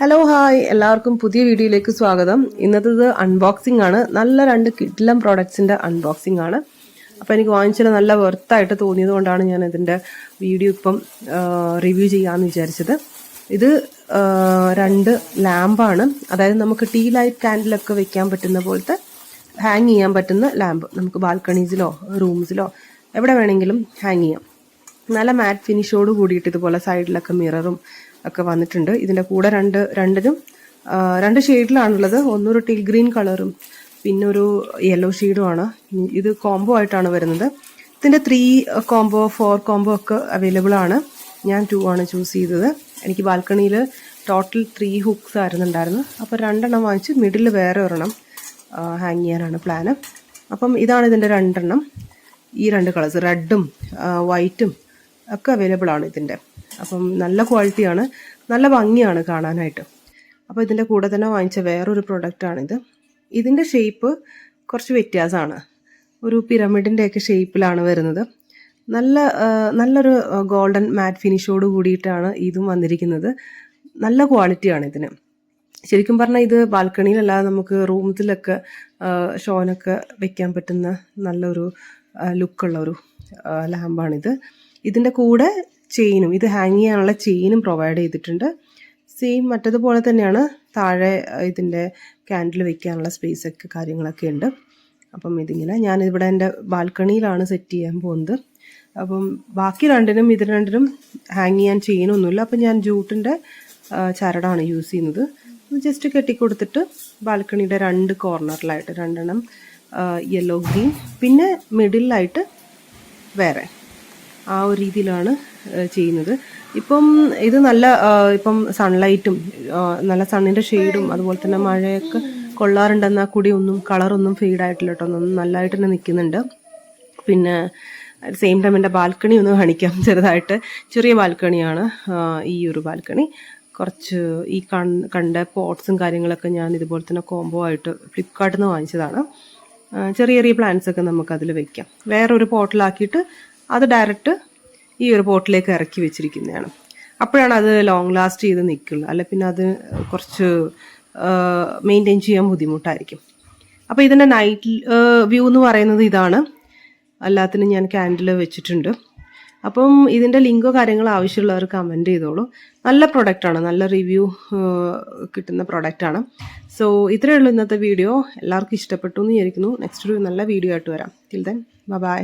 Hello hi എല്ലാവർക്കും പുതിയ വീഡിയോയിലേക്ക് സ്വാഗതം. ഇന്നത്തേത് അൺബോക്സിംഗ് ആണ്. നല്ല രണ്ട് കിഡ്ലം പ്രോഡക്ട്സിന്റെ അൺബോക്സിംഗ് ആണ്. അപ്പോൾ എനിക്ക് വാങ്ങിച്ചത് നല്ല വെർത്തായിട്ട് തോന്നിയത് കൊണ്ടാണ് ഞാൻ ഇതിന്റെ വീഡിയോ ഇപ്പം റിവ്യൂ ചെയ്യാമെന്ന് വിചാരിച്ചത്. ഇത് രണ്ട് ലാമ്പാണ് അതായത് നമുക്ക് ടീ ലൈറ്റ് കാൻഡിലൊക്കെ വെക്കാൻ പറ്റുന്ന പോലത്തെ ഹാങ് ചെയ്യാൻ പറ്റുന്ന ലാമ്പ് നമുക്ക് ബാൽക്കണീസിലോ റൂംസിലോ എവിടെ വേണമെങ്കിലും ഹാങ് ചെയ്യാം. നല്ല മാറ്റ് ഫിനിഷോട് കൂടിയിട്ട് ഇതുപോലെ സൈഡിലൊക്കെ മിററും ഒക്കെ വന്നിട്ടുണ്ട്. ഇതിന്റെ കൂടെ രണ്ട് രണ്ടിനും രണ്ട് ഷെയ്ഡിലാണുള്ളത് ഒന്നൊരു ടീൽ ഗ്രീൻ കളറും പിന്നെ ഒരു യെല്ലോ ഷെയ്ഡുമാണ് ഇത് കോംബോ ആയിട്ടാണ് വരുന്നത്. ഇതിന്റെ ത്രീ കോംബോ ഫോർ കോംബോ ഒക്കെ അവൈലബിൾ ആണ്. ഞാൻ ടു ആണ് ചൂസ് ചെയ്തത്. എനിക്ക് ബാൽക്കണിയിൽ ടോട്ടൽ ത്രീ ഹുക്സ് ആയിരുന്നുണ്ടായിരുന്നു. അപ്പോൾ രണ്ടെണ്ണം വാങ്ങിച്ച് മിഡിൽ വേറെ ഒരെണ്ണം ഹാങ് ചെയ്യാനാണ് പ്ലാന് അപ്പം ഇതാണ് ഇതിന്റെ രണ്ടെണ്ണം. ഈ രണ്ട് കളേഴ്സ് റെഡും വൈറ്റും ഒക്കെ അവൈലബിൾ ആണ് ഇതിന്റെ അപ്പം നല്ല ക്വാളിറ്റിയാണ് നല്ല ഭംഗിയാണ് കാണാനായിട്ട്. അപ്പോൾ ഇതിന്റെ കൂടെ തന്നെ വാങ്ങിച്ച വേറൊരു പ്രൊഡക്റ്റാണിത് ഇതിന്റെ ഷേപ്പ് കുറച്ച് വ്യത്യാസമാണ്. ഒരു പിരമിഡിന്റെയൊക്കെ ഷേപ്പിലാണ് വരുന്നത്. നല്ല നല്ലൊരു ഗോൾഡൻ മാറ്റ് ഫിനിഷോട് കൂടിയിട്ടാണ് ഇതും വന്നിരിക്കുന്നത്. നല്ല ക്വാളിറ്റിയാണ് ഇതിന്. ശരിക്കും പറഞ്ഞാൽ ഇത് ബാൽക്കണിയിലല്ലാതെ നമുക്ക് റൂമിലൊക്കെ ഷോനൊക്കെ വെക്കാൻ പറ്റുന്ന നല്ലൊരു ലുക്കുള്ള ഒരു ലാമ്പാണിത് ഇതിന്റെ കൂടെ ചെയിനും ഇത് ഹാങ് ചെയ്യാനുള്ള ചെയിനും പ്രൊവൈഡ് ചെയ്തിട്ടുണ്ട്. സെയിം മറ്റതുപോലെ തന്നെയാണ് താഴെ ഇതിന്റെ ക്യാൻഡിൽ വെക്കാനുള്ള സ്പേസ് ഒക്കെ കാര്യങ്ങളൊക്കെ ഉണ്ട്. അപ്പം ഇതിങ്ങനെ ഞാനിവിടെ എന്റെ ബാൽക്കണിയിലാണ് സെറ്റ് ചെയ്യാൻ പോകുന്നത്. അപ്പം ബാക്കി രണ്ടിനും ഇത് രണ്ടിനും ഹാങ് ചെയ്യാൻ ചെയിനൊന്നുമില്ല. അപ്പം ഞാൻ ജൂട്ടിന്റെ ചരടാണ് യൂസ് ചെയ്യുന്നത്. ജസ്റ്റ് കെട്ടിക്കൊടുത്തിട്ട് ബാൽക്കണിയുടെ രണ്ട് കോർണറിലായിട്ട് രണ്ടെണ്ണം യെല്ലോ ഗ്രീൻ പിന്നെ മിഡിലായിട്ട് വേറെ. ആ ഒരു രീതിയിലാണ് ചെയ്യുന്നത്. ഇപ്പം ഇത് നല്ല ഇപ്പം സൺലൈറ്റും നല്ല സണ്ണിന്റെ ഷെയ്ഡും അതുപോലെ തന്നെ മഴയൊക്കെ കൊള്ളാറുണ്ടെന്നാൽ കൂടി ഒന്നും കളറൊന്നും ഫെയ്ഡ് ആയിട്ടില്ല കേട്ടോ ഒന്നും നല്ലതായിട്ട് തന്നെ നിൽക്കുന്നുണ്ട് പിന്നെ സെയിം ടൈം എന്റെ ബാൽക്കണി ഒന്ന് കാണിക്കാം. ചെറുതായിട്ട് ചെറിയ ബാൽക്കണിയാണ് ഈ ഒരു ബാൽക്കണി കുറച്ച് ഈ കണ്ട പോട്ട്സും കാര്യങ്ങളൊക്കെ ഞാൻ ഇതുപോലെ തന്നെ കോംബോ ആയിട്ട് ഫ്ലിപ്കാർട്ടിൽ നിന്ന് വാങ്ങിച്ചതാണ്. ചെറിയ ചെറിയ പ്ലാന്റ്സ് ഒക്കെ നമുക്ക് വെക്കാം. വേറൊരു പോട്ടിലാക്കിയിട്ട് അത് ഡയറക്റ്റ് ഈ ഒരു പോട്ടിലേക്ക് ഇറക്കി വെച്ചിരിക്കുന്നതാണ്. അപ്പോഴാണ് അത് ലോങ് ലാസ്റ്റ് ചെയ്ത് നിൽക്കുള്ളൂ. അല്ല പിന്നെ അത് കുറച്ച് മെയിന്റെയിൻ ചെയ്യാൻ ബുദ്ധിമുട്ടായിരിക്കും. അപ്പോൾ ഇതിന്റെ നൈറ്റ് വ്യൂ എന്ന് പറയുന്നത് ഇതാണ്. എല്ലാത്തിനും ഞാൻ ക്യാൻഡിൽ വെച്ചിട്ടുണ്ട്. അപ്പം ഇതിന്റെ ലിങ്കോ കാര്യങ്ങളോ ആവശ്യമുള്ളവർ കമന്റ് ചെയ്തോളൂ. നല്ല പ്രൊഡക്റ്റാണ് നല്ല റിവ്യൂ കിട്ടുന്ന പ്രൊഡക്റ്റാണ് സോ ഇത്രയേ ഉള്ളൂ ഇന്നത്തെ വീഡിയോ എല്ലാവർക്കും ഇഷ്ടപ്പെട്ടു എന്ന് വിചാരിക്കുന്നു. നെക്സ്റ്റ് ഒരു നല്ല വീഡിയോ ആയിട്ട് വരാം. Till then bye